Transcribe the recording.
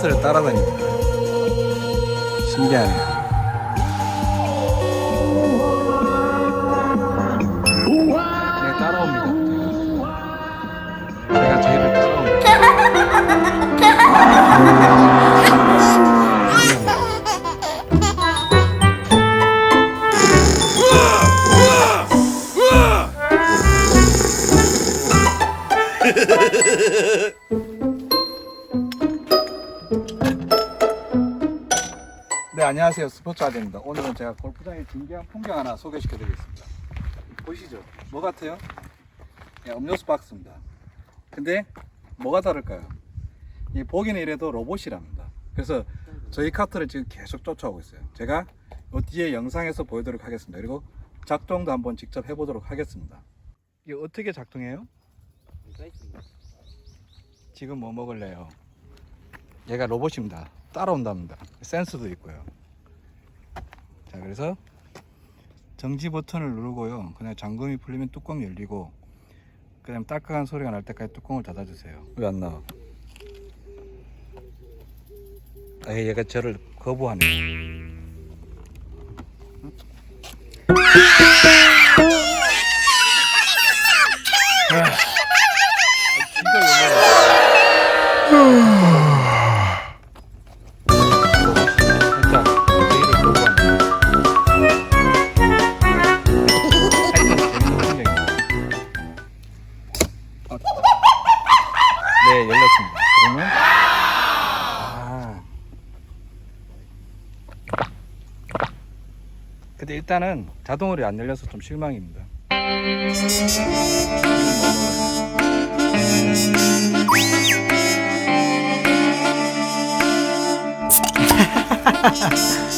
카트를 따라다닙니다. 신기하네요. 네, 따라옵니다. 제가 저희를 따라옵니다. 네, 안녕하세요. 스포츠 아재입니다. 오늘은 제가 골프장의 진기한 풍경 하나 소개시켜 드리겠습니다. 보시죠. 뭐 같아요? 예, 음료수 박스입니다. 근데 뭐가 다를까요? 이 보기는 이래도 로봇이랍니다. 그래서 저희 카트를 지금 계속 쫓아오고 있어요. 제가 이 뒤에 영상에서 보여드리도록 하겠습니다. 그리고 작동도 한번 직접 해보도록 하겠습니다. 이게 어떻게 작동해요? 지금 뭐 먹을래요? 얘가 로봇입니다. 따라온답니다. 센서도 있고요. 자, 그래서 정지 버튼을 누르고요. 그냥 잠금이 풀리면 뚜껑 열리고, 그다음 따끔한 소리가 날 때까지 뚜껑을 닫아주세요. 왜 안 나와? 아, 얘가 저를 거부하네. 아, 진짜 살짝 근데 일단은 자동으로 안 열려서 좀 실망입니다.